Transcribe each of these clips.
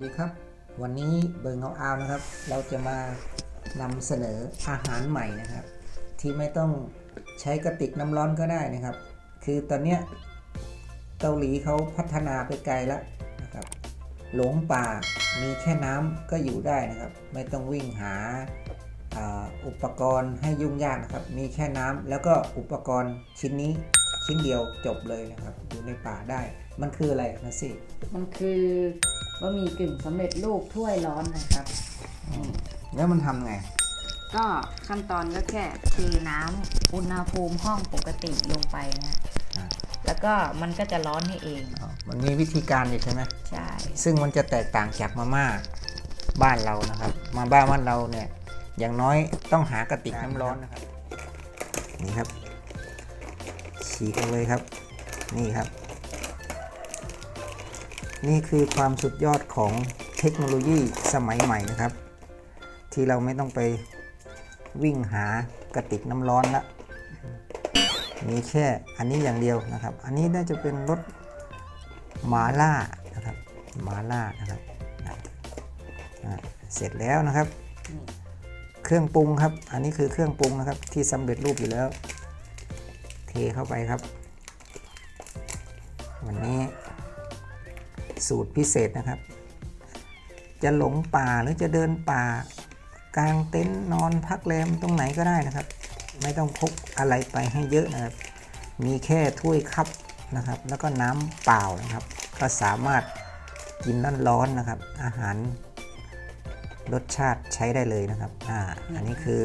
สวัสดีครับ วันนี้เบิร์เงาอานะครับ เราจะมานำเสนออาหารใหม่นะครับ ที่ไม่ต้องใช้กระติกน้ำร้อนก็ได้นะครับ คือตอนเนี้ยเกาหลีเขาพัฒนาไปไกลแล้วนะครับ หลงป่ามีแค่น้ำก็อยู่ได้นะครับ ไม่ต้องวิ่งหาอ่าอุปกรณ์ให้ยุ่งยากนะครับ มีแค่น้ำแล้วก็อุปกรณ์ชิ้นนี้ชิ้นเดียวจบเลยนะครับ อยู่ในป่าได้ มันคืออะไรนะสิ มันคือ บะหมี่กึ่งสำเร็จรูปถ้วยร้อนนะครับนี่แล้วมันทำไง ก็ขั้นตอนก็แค่เทน้ำอุณหภูมิห้องปกติลงไปนะอ่า แล้วก็มันก็จะร้อนให้เอง อ๋อมันมีวิธีการอยู่ใช่ไหม ใช่ ซึ่งมันจะแตกต่างจากมาม่าบ้านเรานะครับ มาบ้านบ้านเราเนี่ย อย่างน้อยต้องหากระติกน้ำร้อนนะครับ นี่ครับ ฉีกเลยครับ นี่ครับ นี่คือความสุดยอดของเทคโนโลยีสมัยใหม่นะครับ ที่เราไม่ต้องไปวิ่งหากระติกน้ำร้อนละมีแค่อันนี้อย่างเดียวนะครับ อันนี้น่าจะเป็นรถมาล่านะครับมาล่านะครับอะเสร็จแล้วนะครับ เครื่องปรุงครับ อันนี้คือเครื่องปรุงนะครับที่สำเร็จรูปอยู่แล้ว เทเข้าไปครับ วันนี้ สูตรพิเศษนะครับ จะหลงป่าหรือจะเดินป่ากลางเต็นท์นอนพักแรมตรงไหนก็ได้นะครับ ไม่ต้องพกอะไรไปให้เยอะนะครับ มีแค่ถ้วยคัพนะครับ แล้วก็น้ำเปล่านะครับ ก็สามารถกินร้อนๆนะครับ อาหารรสชาติใช้ได้เลยนะครับ อ่า อันนี้คือ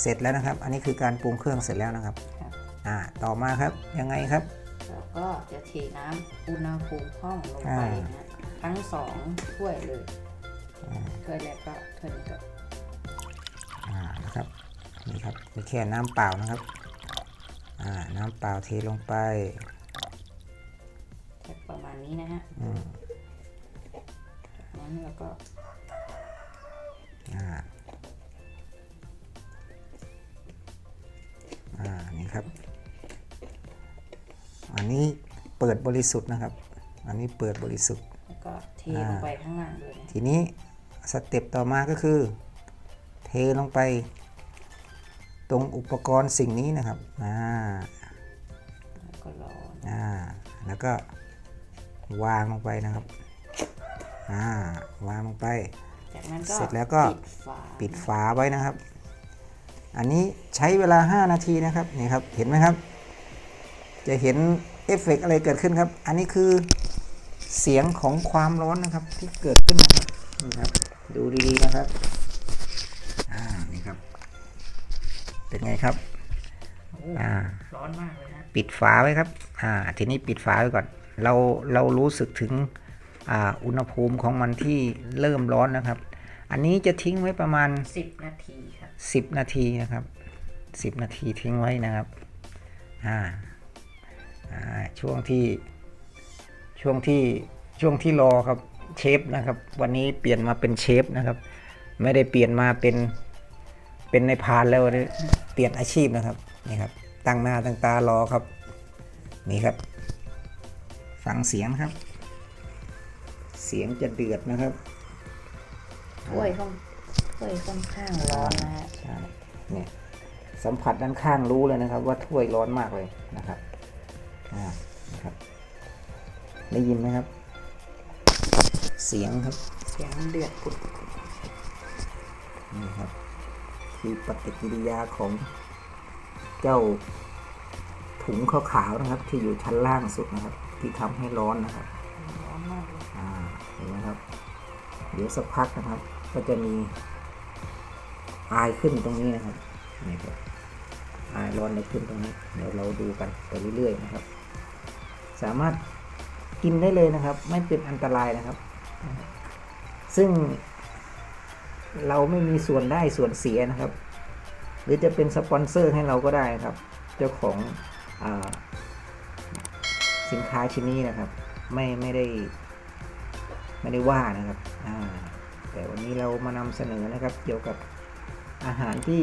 เสร็จแล้วนะครับ อันนี้คือการปรุงเครื่องเสร็จแล้วนะครับครับอ่า ต่อมาครับ ยังไงครับ แล้วก็จะเทน้ำอุณหภูมิห้องลงไปอ่านะทั้งสองถ้วยเลยถ้วยแรกก็ถ้วยนี้ก็อ่านะครับนี่ครับมีแค่น้ำเปล่านะครับอ่าน้ำเปล่าเทลงไปจะประมาณนี้นะฮะอืมจากนั้นเราก็ ริสุทธิ์นะครับ อันนี้เปิดบริสุทธิ์แล้วก็เทลงไปข้างล่างเลยนะทีนี้สเต็ปต่อมาก็คือ เทลงไป ตรงอุปกรณ์สิ่งนี้นะครับอ่าแล้วก็ร้อนอ่าแล้วก็วางลงไปนะครับอ่าวางลงไป จากนั้นก็เสร็จแล้วก็ปิดฝาปิดฝาไว้นะครับ อันนี้ใช้เวลา 5 นาทีนะครับนี่ครับเห็นไหมครับ จะเห็น เอฟเฟกต์อะไรเกิดขึ้นครับ อันนี้คือเสียงของความร้อนนะครับที่เกิดขึ้นนะครับนี่ครับ ดูดีๆนะครับอ่านี่ครับ เป็นไงครับโอ้อ่าร้อนมากเลยนะปิดฝาไว้ครับอ่าทีนี้ปิดฝาไว้ก่อน เราเรารู้สึกถึงอ่าอุณหภูมิของมันที่เริ่มร้อนนะครับ อันนี้จะทิ้งไว้ประมาณสิบนาทีครับ10 นาทีนะครับ 10 นาทีทิ้งไว้นะครับอ่าอ่า ช่วงที่ช่วงที่ช่วงที่รอครับเชฟนะครับ วันนี้เปลี่ยนมาเป็นเชฟนะครับ ไม่ได้เปลี่ยนมาเป็นเป็นในพานแล้ววันนี้เปลี่ยนอาชีพนะครับนี่ครับ ตั้งหน้าตั้งตารอครับ นี่ครับ ฟังเสียงครับ เสียงจะเดือดนะครับถ้วยค่อนถ้วยค่อนข้างร้อนนะฮะใช่เนี่ยสัมผัสด้านข้างรู้เลยนะครับ ว่าถ้วยร้อนมากเลยนะครับอ่านะครับ ได้ยินไหมครับ เสียงครับ เสียงเดือดปุดนี่ครับ คือปฏิกิริยาของเจ้าถุงขาวๆนะครับ ที่อยู่ชั้นล่างสุดนะครับ ที่ทำให้ร้อนนะครับร้อนมากเลยอ่าเห็นไหมครับ เดี๋ยวสักพักนะครับ ก็จะมีอายขึ้นตรงนี้นะครับนี่ครับอายร้อนในขึ้นตรงนี้ เดี๋ยวเราดูกันไปเรื่อยๆนะครับ สามารถ กินได้เลยนะครับ ไม่เป็นอันตรายนะครับ ซึ่งเราไม่มีส่วนได้ส่วนเสียนะครับ หรือจะเป็นสปอนเซอร์ให้เราก็ได้นะครับ เจ้าของอสินค้าชิ้นนี้นะครับ ไม่ไม่ได้ไม่ได้ว่านะครับแต่วันนี้เรามานำเสนอนะครับ เกี่ยวกับอาหารที่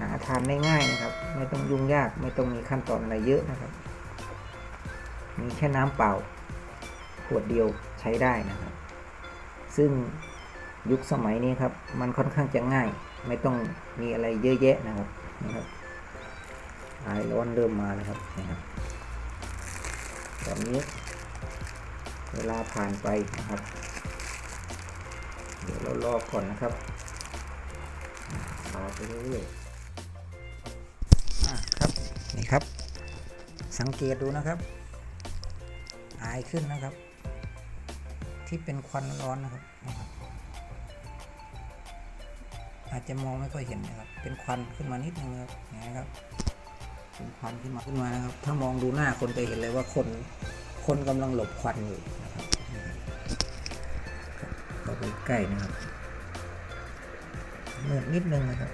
หาทานได้ง่ายนะครับ ไม่ต้องยุ่งยากไม่ต้องมีขั้นตอนอะไรเยอะนะครับ มีแค่น้ำเปล่า ขวดเดียวใช้ได้นะครับ ซึ่งยุคสมัยนี้ครับ มันค่อนข้างจะง่าย ไม่ต้องมีอะไรเยอะแยะนะครับนะครับไอร้อนเริ่มมาแล้วครับนะครับตอนนี้เวลาผ่านไปนะครับ เดี๋ยวเรารอก่อนนะครับรอไปเรื่อยๆอะครับนี่ครับ สังเกตดูนะครับ อายขึ้นนะครับ ที่เป็นควันร้อนนะครับ อาจจะมองไม่ค่อยเห็นนะครับ เป็นควันขึ้นมานิดนึงนะครับนะครับ เป็นควันขึ้นมาขึ้นมานะครับ ถ้ามองดูหน้าคนจะเห็นเลยว่าคนคนกำลังหลบควันอยู่นะครับเข้าไปใกล้นะครับมืดนิดนึงนะครับ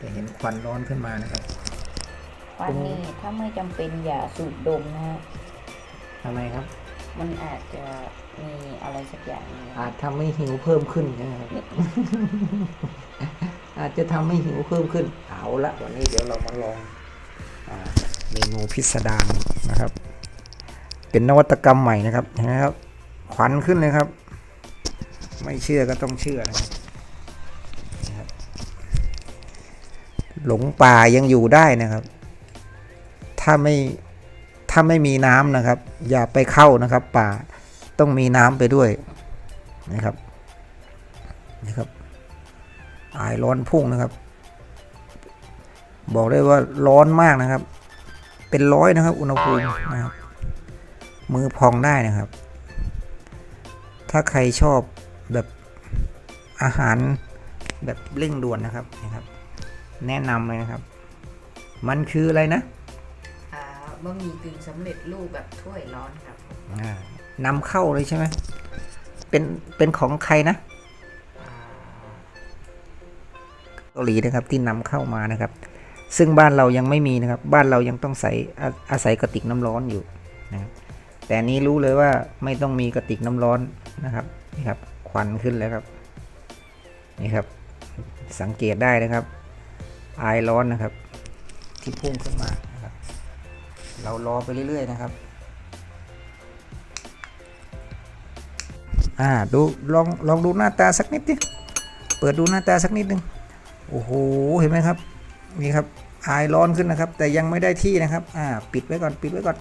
จะเห็นควันร้อนขึ้นมานะครับ ควันนี่ถ้าไม่จำเป็นอย่าสูดดมนะฮะ ทำไมครับ มันอาจจะมีอะไรสักอย่างหนึ่งอาจทำให้หิวเพิ่มขึ้นใช่ไหมครับ อาจจะทำให้หิวเพิ่มขึ้น เอาละวันนี้เดี๋ยวเรามาลองอาเมนูพิสดารนะครับ เป็นนวัตกรรมใหม่นะครับเห็นไหมครับขวัญขึ้นเลยครับ ไม่เชื่อก็ต้องเชื่อนะครับนะครับ หลงป่ายังอยู่ได้นะครับ ถ้าไม่ ถ้าไม่มีน้ำนะครับ อย่าไปเข้านะครับ ป่าต้องมีน้ำไปด้วยนะครับนะครับอายร้อนพุ่งนะครับ บอกได้ว่าร้อนมากนะครับ เป็นร้อยนะครับ อุณหภูมินะครับ มือพองได้นะครับ ถ้าใครชอบแบบอาหารแบบเร่งด่วนนะครับนะครับ แนะนำเลยนะครับ มันคืออะไรนะ บะหมี่กึ่งสำเร็จรูปแบบถ้วยร้อนครับอ่านำเข้าเลยใช่ไหมเป็นเป็นของใครนะอ่าเกาหลีนะครับที่นำเข้ามานะครับ ซึ่งบ้านเรายังไม่มีนะครับ บ้านเรายังต้องใส่อาอาศัยกระติกน้ำร้อนอยู่นะครับแต่อันนี้รู้เลยว่าไม่ต้องมีกระติกน้ำร้อนนะครับนี่ครับควันขึ้นแล้วครับนี่ครับ สังเกตได้นะครับ อายร้อนนะครับ ที่พุ่งขึ้นมานะครับ เรารอไปเรื่อย ๆ นะครับ อ่าดูลองลองดูหน้าตาสักนิดดิเปิดดูหน้าตาสักนิดนึงโอ้โหเห็นไหมครับนี่ครับอายร้อนขึ้นนะครับ แต่ยังไม่ได้ที่นะครับ อ่า ปิดไว้ก่อนปิดไว้ก่อน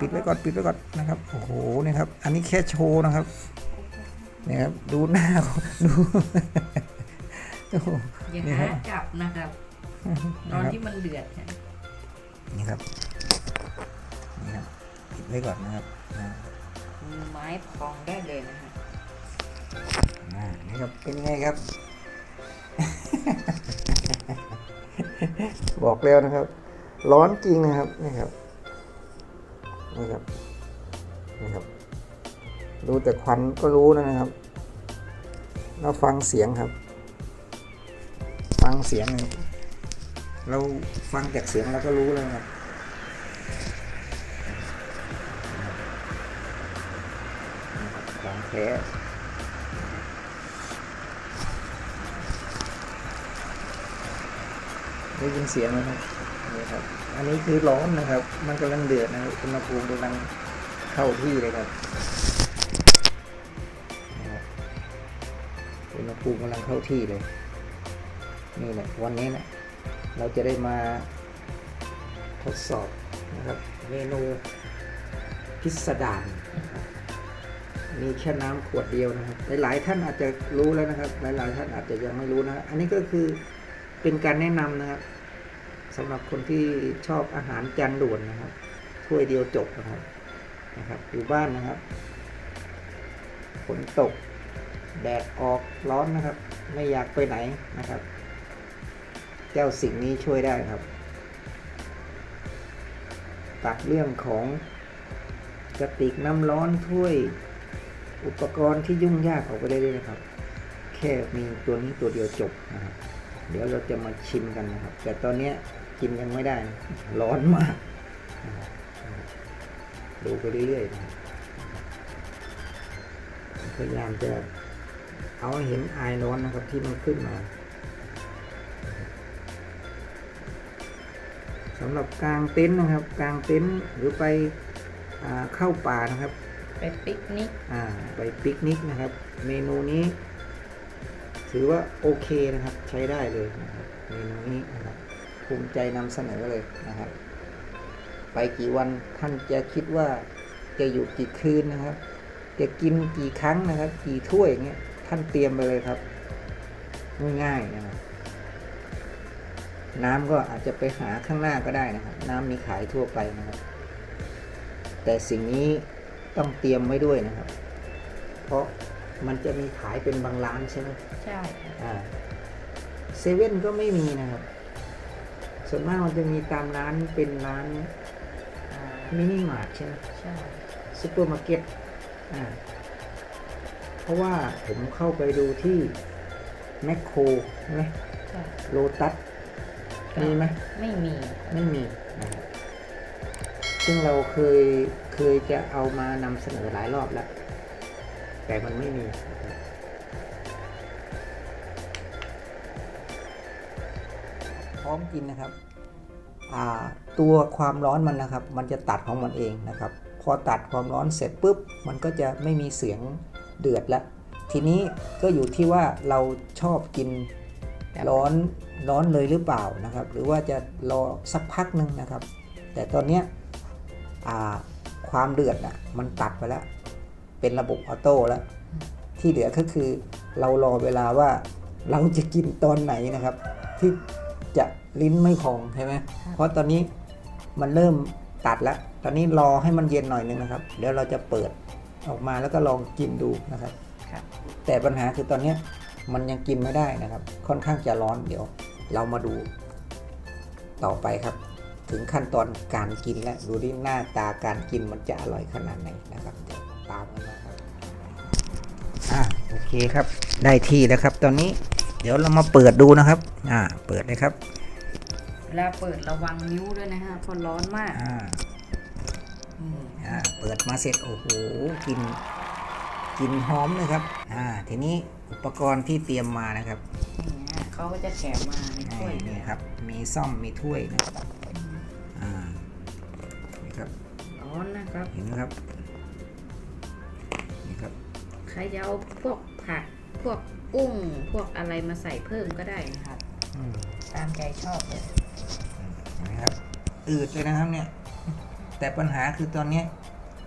ปิดไว้ก่อนปิดไว้ก่อนนะครับโอ้โหนี่ครับ อันนี้แค่โชว์นะครับนี่ครับดูหน้าดูโอ้โหอย่านี่ครัหาบจับนะครับ ตอนที่มันเดือดเนี่ยนี่ครับ นี่ครับปิดไว้ก่อนนะครับอ่ามือไม้พองได้เลยนะฮะอ่านี่ครับเป็นไงครับ บอกแล้วนะครับ ร้อนจริงนะครับนี่ครับนี่ครับนี่ครับดูแต่ควันก็รู้แล้วนะครับเราฟังเสียงครับ ฟังเสียงนะครับเราฟังจากเสียงเราก็รู้แล้วครับ ของแท้ได้ยินเสียงไหมครับนี่ครับ อันนี้คือร้อนนะครับ มันกำลังเดือดนะครับอุณหภูมิกำลังเข้าที่เลยครับอุณหภูมิกำลังเข้าที่เลย นี่แหละวันนี้นะเราจะได้มาทดสอบนะครับเมนูพิสดาร มีแค่น้ำขวดเดียวนะครับ หลาย ๆ ท่านอาจจะรู้แล้วนะครับ หลาย ๆ ท่านอาจจะยังไม่รู้นะ อันนี้ก็คือเป็นการแนะนำนะครับสำหรับคนที่ชอบอาหารจานด่วนนะครับถ้วยเดียวจบนะครับนะครับ อยู่บ้านนะครับฝนตก แดดออกร้อนนะครับ ไม่อยากไปไหนนะครับ เจ้าสิ่งนี้ช่วยได้ครับ ตัดเรื่องของกระติกน้ำร้อนถ้วย อุปกรณ์ที่ยุ่งยากออกไปได้เลยนะครับ แค่มีตัวนี้ตัวเดียวจบนะครับเดี๋ยวเราจะมาชิมกันนะครับ แต่ตอนนี้กินยังไม่ได้นะร้อนมากดูไปเรื่อยๆนะพยายามจะเอาเห็นไอร้อนนะครับที่มันขึ้นมาสำหรับกลางเต็นท์นะครับกลางเต็นท์หรือไปอเข้าป่านะครับ ไปปิกนิกอ่าไปปิกนิกนะครับ เมนูนี้ ถือว่าโอเคนะครับ ใช้ได้เลยนะครับเมนูนี้นะครับภูมิใจนำเสนอเลยนะครับ ไปกี่วันท่านจะคิดว่าจะอยู่กี่คืนนะครับ จะกินกี่ครั้งนะครับ กี่ถ้วยอย่างเงี้ยท่านเตรียมไปเลยครับ ง่ายๆนะครับน้ำก็อาจจะไปหาข้างหน้าก็ได้นะครับ น้ำมีขายทั่วไปนะครับ แต่สิ่งนี้ ต้องเตรียมไว้ด้วยนะครับ เพราะมันจะมีขายเป็นบางร้านใช่ไหมใช่ค่ะอ่าเซเว่นก็ไม่มีนะครับ ส่วนมากมันจะมีตามร้านเป็นร้านอ่ามินิมาร์ทใช่ไหมใช่ซูเปอร์มาร์เก็ตอ่าเพราะว่าผมเข้าไปดูที่แมคโครใช่ไหมใช่โลตัสมีไหมไม่มี ไม่มีนะครับ ซึ่งเราเคยเคยจะเอามานำเสนอหลายรอบแล้ว แต่มันไม่มีพร้อมกินนะครับตัวความร้อนมันนะครับ มันจะตัดของมันเองนะครับ พอตัดความร้อนเสร็จปุ๊บ มันก็จะไม่มีเสียงเดือดแล้วทีนี้ก็อยู่ที่ว่าเราชอบกินร้อนร้อนเลยหรือเปล่านะครับ หรือว่าจะรอสักพักหนึ่งนะครับ แต่ตอนเนี้ย ความเดือดน่ะมันตัดไปแล้ว เป็นระบบออโต้แล้ว ที่เหลือก็คือเรารอเวลาว่าเราจะกินตอนไหนนะครับ ที่จะลิ้นไม่พองใช่ไหมเพราะตอนนี้มันเริ่มตัดแล้ว ตอนนี้รอให้มันเย็นหน่อยนึงนะครับ เดี๋ยวเราจะเปิดออกมาแล้วก็ลองกินดูนะครับครับแต่ปัญหาคือตอนเนี้ยมันยังกินไม่ได้นะครับ ค่อนข้างจะร้อนเดี๋ยว เรามาดูต่อไปครับ ถึงขั้นตอนการกินแล้วดูดิหน้าตาการกินมันจะอร่อยขนาดไหนนะครับเดี๋ยวตามกันนะครับอ่าโอเคครับ ได้ที่แล้วครับ ตอนนี้เดี๋ยวเรามาเปิดดูนะครับ อ่า เปิดเลยครับเวลาเปิดระวังนิ้วด้วยนะฮะเพราะร้อนมากอ่าอืมอ่าเปิดมาเสร็จโอ้โหกลินกลินหอมเลยครับ อ่า ทีนี้อุปกรณ์ที่เตรียมมานะครับอย่างเงี้ยเขาก็จะแถมมาในถ้วยนี่ครับ มีซ่อมมีถ้วยนะครับ อนนะครับเห็นไหมครับนี่ครับใครจะเอาพวกผักพวกกุ้งพวกอะไรมาใส่เพิ่มก็ได้นะครับอืมตามใจชอบเลยเห็นไหมครับอืดเลยนะครับเนี่ย แต่ปัญหาคือตอนเนี้ย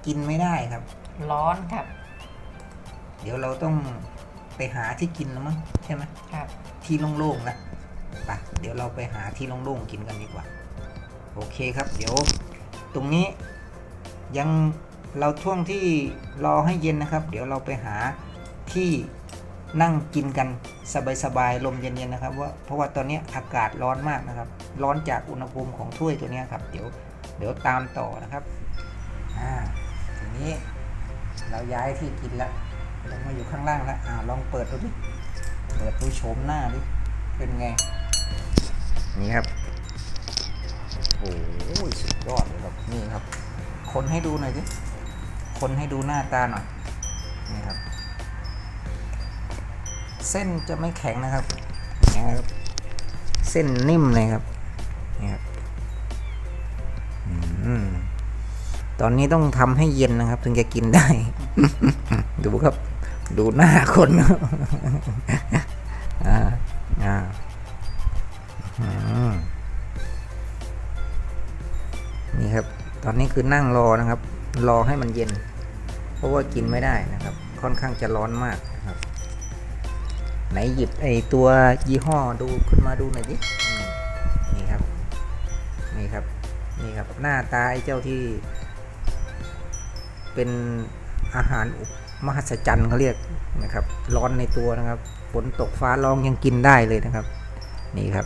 กินไม่ได้ครับ ร้อนครับ เดี๋ยวเราต้องไปหาที่กินแล้วมั้งใช่ไหมครับ ที่โล่งๆแล้วไปเดี๋ยวเราไปหาที่โล่งๆกินกันดีกว่า โอเคครับ เดี๋ยว ตรงนี้ ยังเราช่วงที่รอให้เย็นนะครับ เดี๋ยวเราไปหาที่นั่งกินกันสบายๆลมเย็นๆนะครับว่าเพราะว่าตอนนี้อากาศร้อนมากนะครับ ร้อนจากอุณหภูมิของถ้วยตัวนี้ครับ เดี๋ยวเดี๋ยวตามต่อนะครับอ่าทีนี้เราย้ายที่กินแล้วลงมาอยู่ข้างล่างแล้วอ่าลองเปิดดูดิเปิดดูโฉมหน้าดิเป็นไงนี่ครับโอ้ยสุดยอดเลยครับนี่ครับ คนให้ดูหน่อยดิคนให้ดูหน้าตาหน่อยนี่ครับ เส้นจะไม่แข็งนะครับนี่ครับเส้นนิ่มเลยครับนี่ครับอืมตอนนี้ต้องทำให้เย็นนะครับ ถึงจะกินได้ ดูครับ ดูหน้าคน ตอนนี้คือนั่งรอนะครับ รอให้มันเย็น เพราะว่ากินไม่ได้นะครับ ค่อนข้างจะร้อนมากนะครับ ไหนหยิบไอตัวยี่ห้อดูขึ้นมาดูหน่อยดินี่ครับ นี่ครับ นี่ครับ หน้าตาไอ้เจ้าที่ เป็นอาหารอุมหัศจรรย์เขาเรียกนะครับ ร้อนในตัวนะครับฝนตกฟ้าร้องยังกินได้เลยนะครับ นี่ครับ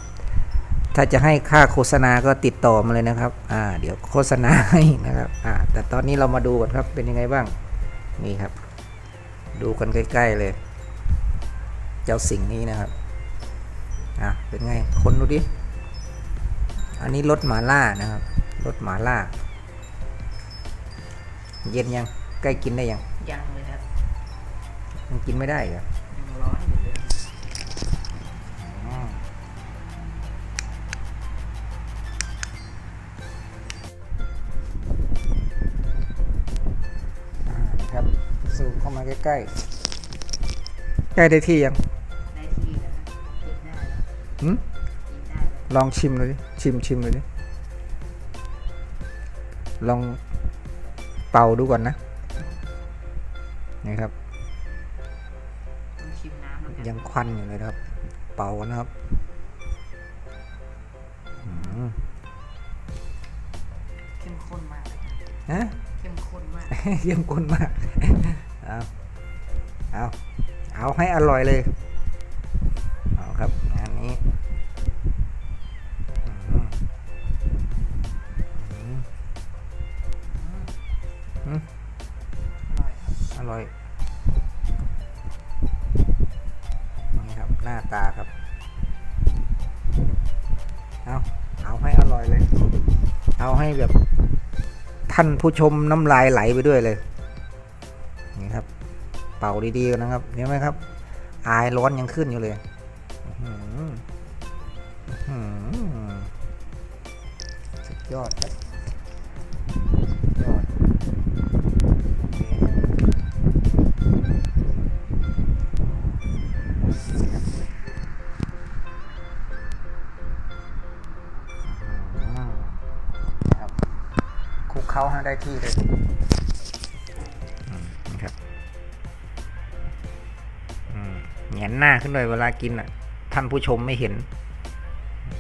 ถ้าจะให้ค่าโฆษณาก็ติดต่อมาเลยนะครับ อ่า เดี๋ยวโฆษณาให้นะครับ อ่า แต่ตอนนี้เรามาดูกันครับ เป็นยังไงบ้าง นี่ครับ ดูกันใกล้ ๆเลย เจ้าสิ่งนี้นะครับ อะเป็นไง คนดูดิ อันนี้รสหมาล่านะครับรสหมาล่า เย็นยัง ใกล้กินได้ยัง ยังเลยครับ มันกินไม่ได้เหรอยังร้อน สูบเข้ามาใกล้ๆใกล้ได้ที่ยังได้ที่แล้วนะกินได้แล้วหืมกินได้แล้วลองชิมเลยดิชิมชิมเลยดิลองเป่าดูก่อนนะนี่ครับ ต้องชิมน้ำแล้วกันยังควันอยู่เลยนะครับ เป่ากันนะครับอืมเข้มข้นมากเลยฮะเข้มข้นมาก เยี่ยมก้นมาก เอาเอาเอาให้อร่อยเลย เอาครับงานนี้อืมอืมอืมอร่อยครับอร่อย นี่ครับหน้าตาครับ เอาเอาให้อร่อยเลย เอาให้แบบท่านผู้ชมน้ำลายไหลไปด้วยเลย เป่าดีๆกันนะครับเห็นไหมครับ อายร้อนยังขึ้นอยู่เลยสุดยอดครับยอดนะครับคุกเขาให้ได้ที่เลย หน้าขึ้นเลยเวลากินอะ ท่านผู้ชมไม่เห็น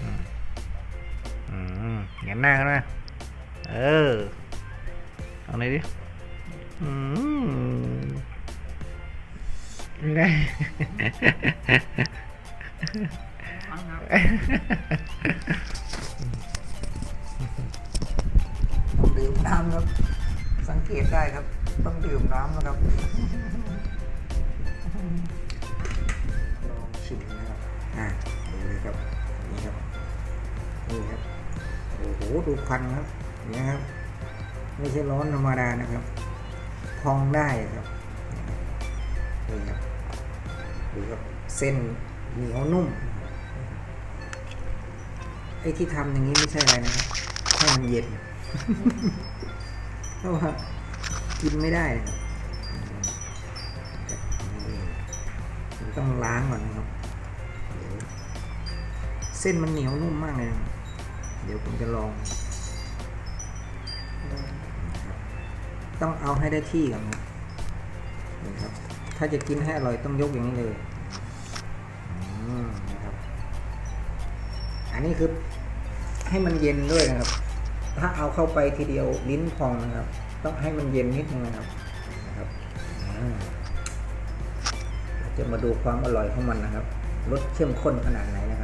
อืมอืมแหงนหน้าขึ้นมาเออเอาไหนดิอืมไงฟังครับต้องดื่มน้ำครับ สังเกตได้ครับ ต้องดื่มน้ำนะครับ ชิมนะครับ อ่าดูเลยครับ นี่ครับ นี่ครับ โอ้โห ดูควันครับ นี่ครับ ไม่ใช่ร้อนธรรมดานะครับ พองได้ครับ นี่ครับ ดูครับ เส้นเหนียวนุ่ม ไอ้ที่ทำอย่างนี้ไม่ใช่อะไรนะครับให้มันเย็นเพราะว่ากินไม่ได้นะครับนี่มันต้องล้างก่อนนะครับเดี๋ยว เส้นมันเหนียวนุ่มมากเลย เดี๋ยวผมจะลอง ต้องเอาให้ได้ที่ก่อนนี่ครับ ถ้าจะกินให้อร่อยต้องยกอย่างนี้เลยนะครับ อันนี้คือให้มันเย็นด้วยนะครับ ถ้าเอาเข้าไปทีเดียวลิ้นพองนะครับ ต้องให้มันเย็นนิดนึงนะครับนะครับจะมาดูความอร่อยของมันนะครับ รสเข้มข้นขนาดไหนนะ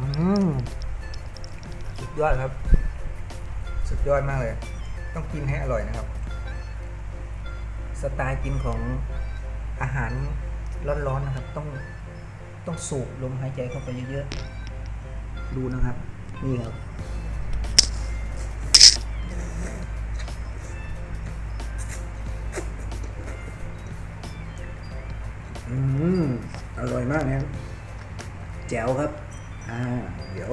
อืมสุดยอดครับ สุดยอดมากเลย ต้องกินให้อร่อยนะครับ สไตล์กินของอาหารร้อนๆนะครับ ต้องต้องสูบลมหายใจเข้าไปเยอะๆ ดูนะครับ นี่ครับ อืม อร่อยมากนะครับแจ๋วครับ อ่าเดี๋ยว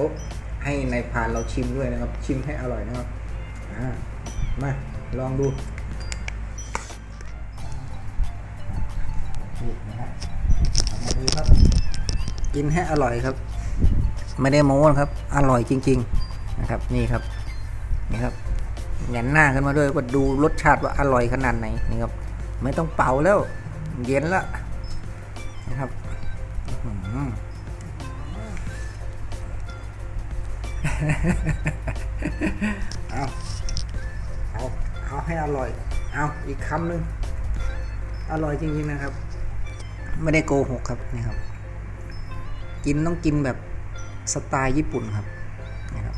ให้ในพานเราชิมด้วยนะครับ ชิมให้อร่อยนะครับอ่ามาลองดูนี่นะครับเอามาดูครับ กินให้อร่อยครับ ไม่ได้โม้นะครับ อร่อยจริง ๆนะครับ นี่ครับนี่ครับแหงนหน้าขึ้นมาด้วยว่าดูรสชาติว่าอร่อยขนาดไหนนี่ครับ ไม่ต้องเป่าแล้ว เย็นละนะครับ อื้อ เอาเอาเอาให้อร่อย เอาอีกคำหนึ่งอร่อยจริงๆนะครับ ไม่ได้โกหกครับนี่ครับ กินต้องกินแบบสไตล์ญี่ปุ่นครับนี่ครับ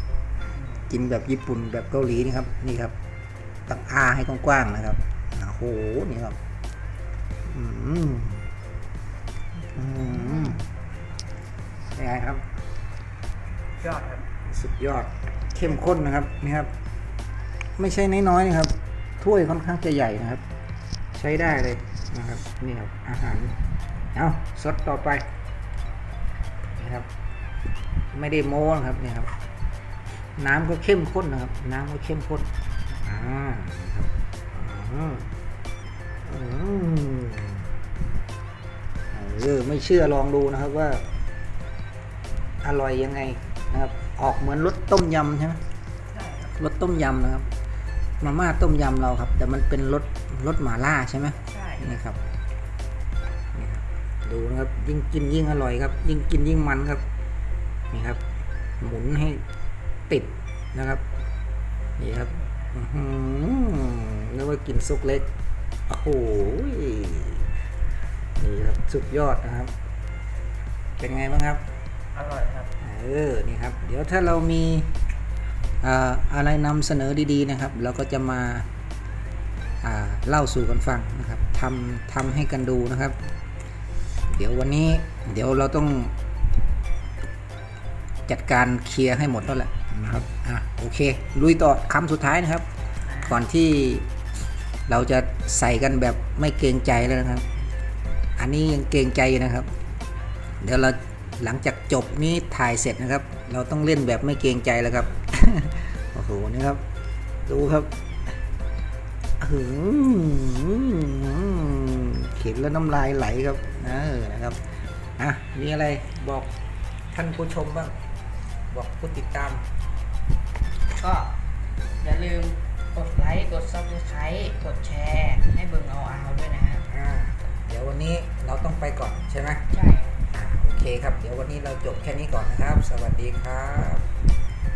กินแบบญี่ปุ่นแบบเกาหลีนี่ครับนี่ครับตักอาให้กว้างๆนะครับโอ้โหนี่ครับอืมอืมยังไงครับยอดครับ สุดยอดเข้มข้นนะครับนี่ครับ ไม่ใช่น้อยๆนะครับ ถ้วยค่อนข้างจะใหญ่นะครับ ใช้ได้เลยนะครับนี่ครับอาหารเอาสดต่อไปนี่ครับ ไม่ได้โม้นะครับนี่ครับ น้ำก็เข้มข้นนะครับ น้ำก็เข้มข้นอ่าครับอืมอืมเออไม่เชื่อลองดูนะครับว่า อร่อยยังไงนะครับ ออกเหมือนรสต้มยำใช่ไหมใช่ครับรสต้มยำนะครับ มาม่าต้มยำเราครับ แต่มันเป็นรสรสหม่าล่าใช่ไหมใช่นี่ครับนี่ครับ ดูนะครับ ยิ่งกินยิ่งอร่อยครับ ยิ่งกินยิ่งมันครับ นี่ครับ หมุนให้ติดนะครับ นี่ครับอื้อหือนึกว่ากินซุกเล็ก โอ้โห นี่ครับ สุดยอดนะครับ เป็นไงบ้างครับ อร่อยครับ เออนี่ครับเดี๋ยวถ้าเรามีอ่าอะไรนำเสนอดีๆนะครับ เราก็จะมาเล่าสู่กันฟังนะครับทำทำให้กันดูนะครับ เดี๋ยววันนี้เดี๋ยวเราต้องจัดการเคลียร์ให้หมดแล้วแหละนะครับอะโอเคลุยต่อคำสุดท้ายนะครับ ก่อนที่เราจะใส่กันแบบไม่เกรงใจแล้วนะครับ อันนี้ยังเกรงใจนะครับ เดี๋ยวเรา หลังจากจบนี้ถ่ายเสร็จนะครับ เราต้องเล่นแบบไม่เกรงใจแล้วครับโอ้โหนี่ครับ ดูครับหืมเห็นแล้วน้ำลายไหลครับเออนะครับอะมีอะไรบอกท่านผู้ชมบ้าง บอกผู้ติดตาม ก็อย่าลืมกดไลค์กด subscribe กดแชร์ ให้เบิ่งเอาเอาด้วยนะฮะเดี๋ยววันนี้เราต้องไปก่อนใช่ไหมใช่ เคครับ เดี๋ยววันนี้เราจบแค่นี้ก่อนนะครับ สวัสดีครับ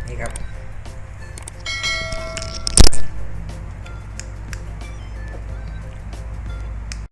นี่ครับ